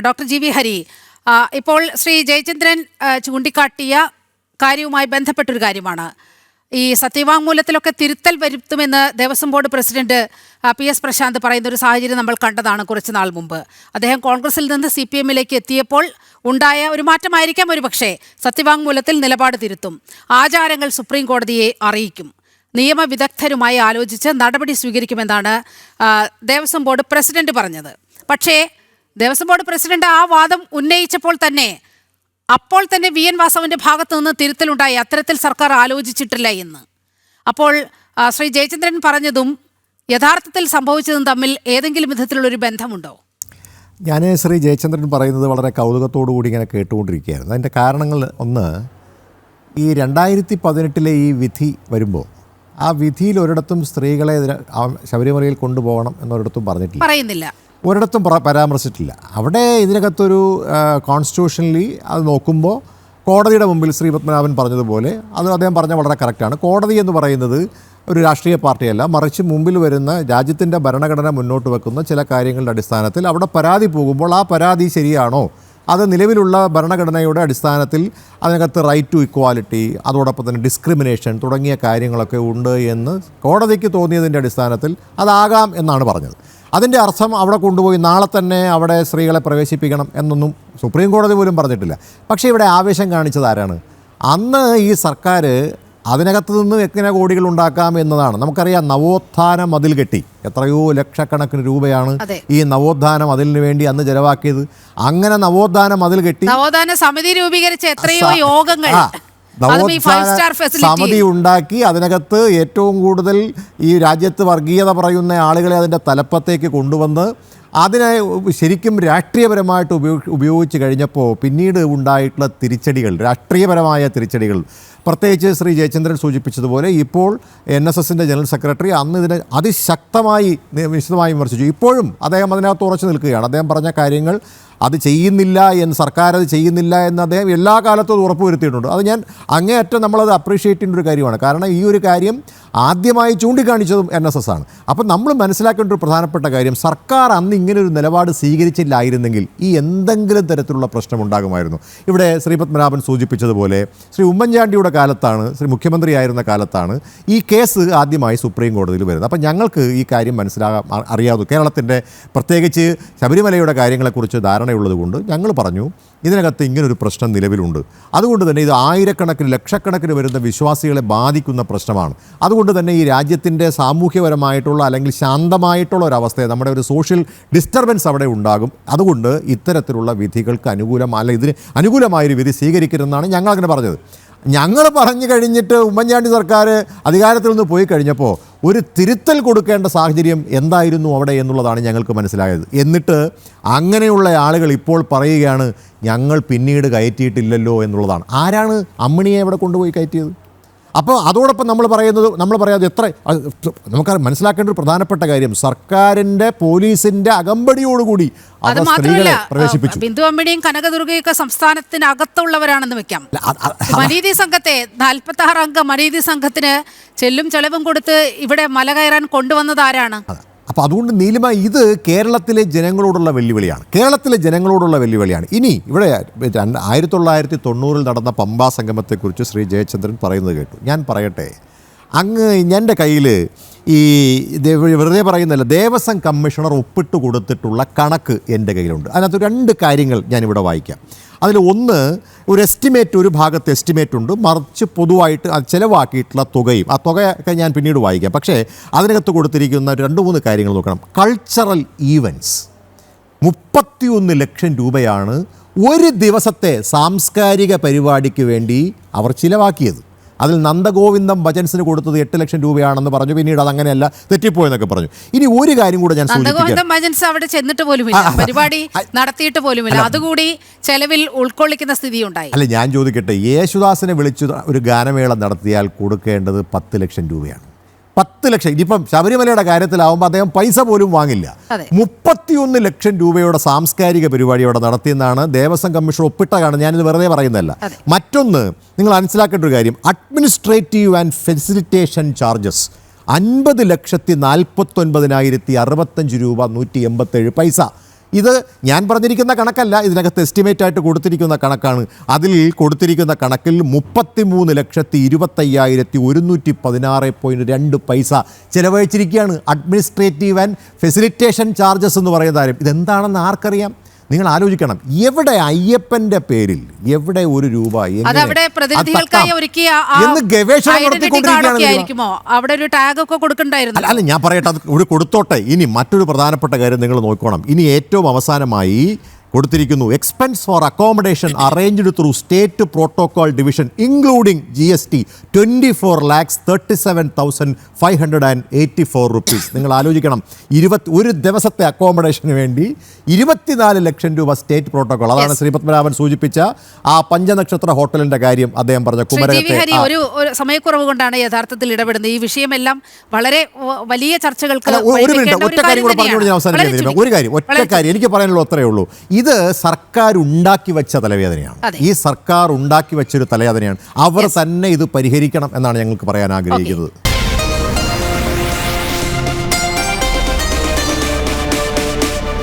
Doctor G V Hari ഇപ്പോൾ ശ്രീ ജയചന്ദ്രൻ ചൂണ്ടിക്കാട്ടിയ കാര്യവുമായി ബന്ധപ്പെട്ടൊരു കാര്യമാണ്. ഈ സത്യവാങ്മൂലത്തിലൊക്കെ തിരുത്തൽ വരുത്തുമെന്ന് Devaswom board president P S Prashanth പറയുന്ന ഒരു സാഹചര്യം നമ്മൾ കണ്ടതാണ് കുറച്ച് നാൾ മുമ്പ്. അദ്ദേഹം കോൺഗ്രസിൽ നിന്ന് സി പി എമ്മിലേക്ക് എത്തിയപ്പോൾ ഉണ്ടായ ഒരു മാറ്റമായിരിക്കാം ഒരു പക്ഷേ സത്യവാങ്മൂലത്തിൽ നിലപാട് തിരുത്തും. ആചാരങ്ങൾ സുപ്രീം കോടതിയെ അറിയിക്കും. നിയമവിദഗ്ധരുമായി ആലോചിച്ച് നടപടി സ്വീകരിക്കുമെന്നാണ് ദേവസ്വം ബോർഡ് പ്രസിഡന്റ് പറഞ്ഞത്. പക്ഷേ ദേവസ്വം ബോർഡ് പ്രസിഡന്റ് ആ വാദം ഉന്നയിച്ചപ്പോൾ തന്നെ അപ്പോൾ തന്നെ വി എൻ വാസവന്റെ ഭാഗത്തു നിന്ന് തിരുത്തലുണ്ടായി. അത്തരത്തിൽ സർക്കാർ ആലോചിച്ചിട്ടില്ല എന്ന്. അപ്പോൾ ശ്രീ ജയചന്ദ്രൻ പറഞ്ഞതും യഥാർത്ഥത്തിൽ സംഭവിച്ചതും തമ്മിൽ ഏതെങ്കിലും വിധത്തിലുള്ളൊരു ബന്ധമുണ്ടോ? ഞാൻ ശ്രീ ജയചന്ദ്രൻ പറയുന്നത് വളരെ കൗതുകത്തോടു കൂടി ഇങ്ങനെ കേട്ടുകൊണ്ടിരിക്കുകയായിരുന്നു. അതിന്റെ കാരണങ്ങൾ ഒന്ന് ഈ രണ്ടായിരത്തി പതിനെട്ടിലെ ഈ വിധി വരുമ്പോൾ ആ വിധിയിൽ ഒരിടത്തും സ്ത്രീകളെ ശബരിമലയിൽ കൊണ്ടുപോകണം എന്നൊരിടത്തും പറഞ്ഞിട്ടില്ല. പറയുന്നില്ല. ഒരിടത്തും പരാമർശിച്ചിട്ടില്ല. അവിടെ ഇതിനകത്തൊരു കോൺസ്റ്റിറ്റ്യൂഷനലി അത് നോക്കുമ്പോൾ കോടതിയുടെ മുമ്പിൽ ശ്രീ പത്മനാഭൻ പറഞ്ഞതുപോലെ അത് അദ്ദേഹം പറഞ്ഞ വളരെ കറക്റ്റാണ് കോടതി എന്ന് പറയുന്നത് ഒരു രാഷ്ട്രീയ പാർട്ടിയല്ല. മറിച്ച് മുമ്പിൽ വരുന്ന രാജ്യത്തിന്റെ ഭരണഘടന മുന്നോട്ട് വെക്കുന്ന ചില കാര്യങ്ങളുടെ അടിസ്ഥാനത്തിൽ അവിടെ പരാതി പോകുമ്പോൾ ആ പരാതി ശരിയാണോ? അത് നിലവിലുള്ള ഭരണഘടനയുടെ അടിസ്ഥാനത്തിൽ അതിനകത്ത് റൈറ്റ് ടു ഇക്വാലിറ്റി അതോടൊപ്പം തന്നെ ഡിസ്ക്രിമിനേഷൻ തുടങ്ങിയ കാര്യങ്ങളൊക്കെ ഉണ്ട് എന്ന് കോടതിക്ക് തോന്നിയതിന്റെ അടിസ്ഥാനത്തിൽ അതാകാം എന്നാണ് പറഞ്ഞത്. അതിന്റെ അർത്ഥം അവിടെ കൊണ്ടുപോയി നാളെ തന്നെ അവിടെ സ്ത്രീകളെ പ്രവേശിപ്പിക്കണം എന്നൊന്നും സുപ്രീം കോടതി പോലും പറഞ്ഞിട്ടില്ല. പക്ഷേ ഇവിടെ ആവേശം കാണിച്ചത് ആരാണ്? അന്ന് ഈ സർക്കാർ അതിനകത്ത് നിന്ന് എങ്ങനെ കോടികൾ ഉണ്ടാക്കാം എന്നതാണ്. നമുക്കറിയാം നവോത്ഥാന മതിൽ കെട്ടി. എത്രയോ ലക്ഷക്കണക്കിന് രൂപയാണ് ഈ നവോത്ഥാന മതിലിന് വേണ്ടി അന്ന് ചെലവാക്കിയത്. അങ്ങനെ നവോത്ഥാന മതിൽ കെട്ടി നവോത്ഥാന സമിതി രൂപീകരിച്ച എത്രയോ യോഗങ്ങൾ. സമിതി ഉണ്ടാക്കി അതിനകത്ത് ഏറ്റവും കൂടുതൽ ഈ രാജ്യത്ത് വർഗീയത പറയുന്ന ആളുകളെ അതിന്റെ തലപ്പത്തേക്ക് കൊണ്ടുവന്ന് അതിനെ ശരിക്കും രാഷ്ട്രീയപരമായിട്ട് ഉപയോഗി ഉപയോഗിച്ച് കഴിഞ്ഞപ്പോൾ പിന്നീട് ഉണ്ടായിട്ടുള്ള തിരിച്ചടികൾ രാഷ്ട്രീയപരമായ തിരിച്ചടികൾ. പ്രത്യേകിച്ച് ശ്രീ ജയചന്ദ്രൻ സൂചിപ്പിച്ചതുപോലെ ഇപ്പോൾ എൻ എസ് എസിന്റെ ജനറൽ സെക്രട്ടറി അന്ന് ഇതിനെ അതിശക്തമായി വിശദമായി വിമർശിച്ചു. ഇപ്പോഴും അദ്ദേഹം അതിനകത്ത് ഉറച്ചു നിൽക്കുകയാണ്. അദ്ദേഹം പറഞ്ഞ കാര്യങ്ങൾ അത് ചെയ്യുന്നില്ല എന്ന് സർക്കാർ അത് ചെയ്യുന്നില്ല എന്ന് അദ്ദേഹം എല്ലാ കാലത്തും അത് ഉറപ്പുവരുത്തിയിട്ടുണ്ട്. അത് ഞാൻ അങ്ങേയറ്റം നമ്മളത് അപ്രീഷിയേറ്റ് ചെയ്യുന്ന ഒരു കാര്യമാണ്. കാരണം ഈ ഒരു കാര്യം ആദ്യമായി ചൂണ്ടിക്കാണിച്ചതും എൻ എസ് എസ് ആണ്. അപ്പം നമ്മൾ മനസ്സിലാക്കേണ്ട ഒരു പ്രധാനപ്പെട്ട കാര്യം സർക്കാർ അന്ന് ഇങ്ങനെ ഒരു നിലപാട് സ്വീകരിച്ചില്ലായിരുന്നെങ്കിൽ ഈ എന്തെങ്കിലും തരത്തിലുള്ള പ്രശ്നം ഉണ്ടാകുമായിരുന്നു. ഇവിടെ ശ്രീ പത്മനാഭൻ സൂചിപ്പിച്ചതുപോലെ ശ്രീ ഉമ്മൻചാണ്ടിയുടെ കാലത്താണ് ശ്രീ മുഖ്യമന്ത്രിയായിരുന്ന കാലത്താണ് ഈ കേസ് ആദ്യമായി സുപ്രീം കോടതിയിൽ വരുന്നത്. അപ്പം ഞങ്ങൾക്ക് ഈ കാര്യം മനസ്സിലാകാൻ അ- അറിയാതെ കേരളത്തിന്റെ പ്രത്യേകിച്ച് ശബരിമലയുടെ കാര്യങ്ങളെക്കുറിച്ച് ധാരണയുള്ളത് കൊണ്ട് ഞങ്ങൾ പറഞ്ഞു ഇതിനകത്ത് ഇങ്ങനൊരു പ്രശ്നം നിലവിലുണ്ട്. അതുകൊണ്ട് തന്നെ ഇത് ആയിരക്കണക്കിന് ലക്ഷക്കണക്കിന് വരുന്ന വിശ്വാസികളെ ബാധിക്കുന്ന പ്രശ്നമാണ്. അതുകൊണ്ട് തന്നെ ഈ രാജ്യത്തിന്റെ സാമൂഹ്യപരമായിട്ടുള്ള അല്ലെങ്കിൽ ശാന്തമായിട്ടുള്ള ഒരവസ്ഥയെ നമ്മുടെ ഒരു സോഷ്യൽ ഡിസ്റ്റർബൻസ് അവിടെ ഉണ്ടാകും. അതുകൊണ്ട് ഇത്തരത്തിലുള്ള വിധികൾക്ക് അനുകൂലം അല്ല ഇതിന് അനുകൂലമായൊരു വിധി സ്വീകരിക്കരുതെന്നാണ് ഞങ്ങൾ അങ്ങനെ പറഞ്ഞത്. ഞങ്ങൾ പറഞ്ഞു കഴിഞ്ഞിട്ട് ഉമ്മൻചാണ്ടി സർക്കാർ അധികാരത്തിൽ നിന്ന് പോയി കഴിഞ്ഞപ്പോൾ ഒരു തിരുത്തൽ കൊടുക്കേണ്ട സാഹചര്യം എന്തായിരുന്നു അവിടെ എന്നുള്ളതാണ് ഞങ്ങൾക്ക് മനസ്സിലായത്. എന്നിട്ട് അങ്ങനെയുള്ള ആളുകൾ ഇപ്പോൾ പറയുകയാണ് ഞങ്ങൾ പിന്നീട് കയറ്റിയിട്ടില്ലല്ലോ എന്നുള്ളതാണ്. ആരാണ് അമ്മിണിയെ അവിടെ കൊണ്ടുപോയി കയറ്റിയത്? അപ്പോൾ അതോടൊപ്പം നമ്മൾ പറയുന്നത് നമ്മൾ പറയാതെ എത്ര നമുക്ക് മനസ്സിലാക്കേണ്ട ഒരു പ്രധാനപ്പെട്ട കാര്യം സർക്കാരിന്റെ പോലീസിന്റെ അകമ്പടിയോടുകൂടി അത് മാത്രമല്ല ബിന്ദു അമ്മിണിയും കനകദുർഗയൊക്കെ സംസ്ഥാനത്തിനകത്തുള്ളവരാണെന്ന് വെക്കാം. മനീതി സംഘത്തെ നാൽപ്പത്തി ആറ് അംഗ മനീതി സംഘത്തിന് ചെല്ലും ചെലവും കൊടുത്ത് ഇവിടെ മല കയറാൻ കൊണ്ടുവന്നത് ആരാണ്? അപ്പോൾ അതുകൊണ്ട് നീലിമ ഇത് കേരളത്തിലെ ജനങ്ങളോടുള്ള വെല്ലുവിളിയാണ്. കേരളത്തിലെ ജനങ്ങളോടുള്ള വെല്ലുവിളിയാണ്. ഇനി ഇവിടെ ആയിരത്തി തൊള്ളായിരത്തി തൊണ്ണൂറിൽ നടന്ന പമ്പാ സംഗമത്തെക്കുറിച്ച് ശ്രീ ജയചന്ദ്രൻ പറയുന്നത് കേട്ടു. ഞാൻ പറയട്ടെ അങ്ങ് എന്റെ കയ്യിൽ ഈ വെറുതെ പറയുന്നില്ല ദേവസ്വം കമ്മീഷണർ ഒപ്പിട്ട് കൊടുത്തിട്ടുള്ള കണക്ക് എന്റെ കയ്യിലുണ്ട്. അതിനകത്ത് രണ്ട് കാര്യങ്ങൾ ഞാനിവിടെ വായിക്കാം. അതിൽ ഒന്ന് ഒരു എസ്റ്റിമേറ്റ് ഒരു ഭാഗത്ത് എസ്റ്റിമേറ്റ് ഉണ്ട്. മറിച്ച് പൊതുവായിട്ട് അത് ചിലവാക്കിയിട്ടുള്ള തുകയും ആ തുകയൊക്കെ ഞാൻ പിന്നീട് വായിക്കാം. പക്ഷേ അതിനകത്ത് കൊടുത്തിരിക്കുന്ന രണ്ട് മൂന്ന് കാര്യങ്ങൾ നോക്കണം. കൾച്ചറൽ ഈവന്റ്സ് മുപ്പത്തിയൊന്ന് ലക്ഷം രൂപയാണ് ഒരു ദിവസത്തെ സാംസ്കാരിക പരിപാടിക്ക് വേണ്ടി അവർ ചിലവാക്കിയത്. അതിൽ നന്ദഗോവിന്ദം ഭജൻസിന് കൊടുത്തത് എട്ട് ലക്ഷം രൂപയാണെന്ന് പറഞ്ഞു. പിന്നീട് അത് അങ്ങനെയല്ല തെറ്റിപ്പോയെന്നൊക്കെ പറഞ്ഞു. ഇനി ഒരു കാര്യം കൂടെ ഞാൻ നന്ദഗോവിന്ദം ഭജൻസ് അവിടെ ചെന്നിട്ട് പോലുമില്ല. പരിപാടി നടത്തിയിട്ട് പോലുമില്ല. അതുകൂടി ചെലവിൽ ഉൾക്കൊള്ളിക്കുന്ന സ്ഥിതി ഉണ്ടായി അല്ല ഞാൻ ചോദിക്കട്ടെ യേശുദാസിനെ വിളിച്ചു ഒരു ഗാനമേള നടത്തിയാൽ കൊടുക്കേണ്ടത് പത്ത് ലക്ഷം രൂപയാണ്. പത്ത് ലക്ഷം. ഇനിയിപ്പം ശബരിമലയുടെ കാര്യത്തിലാവുമ്പോൾ അദ്ദേഹം പൈസ പോലും വാങ്ങില്ല. മുപ്പത്തിയൊന്ന് ലക്ഷം രൂപയുടെ സാംസ്കാരിക പരിപാടി അവിടെ നടത്തിയെന്നാണ് ദേവസ്വം കമ്മീഷൻ ഒപ്പിട്ട കാണുന്നത് ഞാനിത് വെറുതെ പറയുന്നതല്ല. മറ്റൊന്ന് നിങ്ങൾ മനസ്സിലാക്കേണ്ട ഒരു കാര്യം. അഡ്മിനിസ്ട്രേറ്റീവ് ആൻഡ് ഫെസിലിറ്റേഷൻ ചാർജസ് അൻപത് ലക്ഷത്തി നാൽപ്പത്തൊൻപതിനായിരത്തി അറുപത്തഞ്ച് രൂപ നൂറ്റി എൺപത്തേഴ് പൈസ. ഇത് ഞാൻ പറഞ്ഞിരിക്കുന്ന കണക്കല്ല ഇതിനകത്ത് എസ്റ്റിമേറ്റ് ആയിട്ട് കൊടുത്തിരിക്കുന്ന കണക്കാണ്. അതിൽ കൊടുത്തിരിക്കുന്ന കണക്കിൽ മുപ്പത്തിമൂന്ന് ലക്ഷത്തി ഇരുപത്തയ്യായിരത്തി ഒരുന്നൂറ്റി പതിനാറ് പോയിന്റ് രണ്ട് പൈസ ചിലവഴിച്ചിരിക്കുകയാണ്. അഡ്മിനിസ്ട്രേറ്റീവ് ആൻഡ് ഫെസിലിറ്റേഷൻ ചാർജസ് എന്ന് പറയുന്ന കാര്യം. ഇതെന്താണെന്ന് ആർക്കറിയാം? നിങ്ങൾ ആലോചിക്കണം എവിടെ അയ്യപ്പന്റെ പേരിൽ എവിടെ ഒരു രൂപ അതവിടെ പ്രതിനിധികൾക്കായി? ഒരുക്കിയ എന്ന് ഗവേഷണം നടത്തിക്കൊണ്ടിരിക്കുകയാണ് അവിടെ ഒരു ടാഗ് ഒക്കെ കൊടുക്കണ്ടായിരുന്നു. അല്ല ഞാൻ പറയട്ടെ അത് കൊടുത്തോട്ടെ. ഇനി മറ്റൊരു പ്രധാനപ്പെട്ട കാര്യം നിങ്ങൾ നോക്കണം. ഇനി ഏറ്റവും അവസാനമായി കൊടുത്തിരിക്കുന്നു. Expense for accommodation arranged through state protocol division including G S T twenty four lakhs thirty seven thousand five hundred and eighty four rupees നിങ്ങൾ ആലോചിക്കണം. ഇരുപത്തി ഒരു ദിവസത്തെ അക്കോമഡേഷന് വേണ്ടി ഇരുപത്തിനാല് ലക്ഷം രൂപ സ്റ്റേറ്റ് പ്രോട്ടോകോൾ അതാണ് ശ്രീ പത്മനാഭൻ സൂചിപ്പിച്ച ആ പഞ്ചനക്ഷത്ര ഹോട്ടലിന്റെ കാര്യം അദ്ദേഹം പറഞ്ഞ കുമരകത്തെ. ഒരു സമയക്കുറവ് കൊണ്ടാണ് യഥാർത്ഥത്തിൽ ഇടപെടുന്നത്. ഈ വിഷയമെല്ലാം വളരെ വലിയ ചർച്ചകൾക്ക് ഒരു മിനിറ്റ് ഒറ്റ കാര്യം കൂടെ പറഞ്ഞുകൊണ്ട് ഞാൻ വളരെ ഒരു കാര്യം ഒറ്റ കാര്യം എനിക്ക് പറയാനുള്ള അത്രയേ ഉള്ളൂ. ഇത് സർക്കാർ ഉണ്ടാക്കി വെച്ച തലവേദനയാണ്. ഈ സർക്കാർ ഉണ്ടാക്കി വെച്ചൊരു തലവേദനയാണ്. അവർ തന്നെ ഇത് പരിഹരിക്കണം എന്നാണ് ഞങ്ങൾക്ക് പറയാൻ ആഗ്രഹിക്കുന്നത്.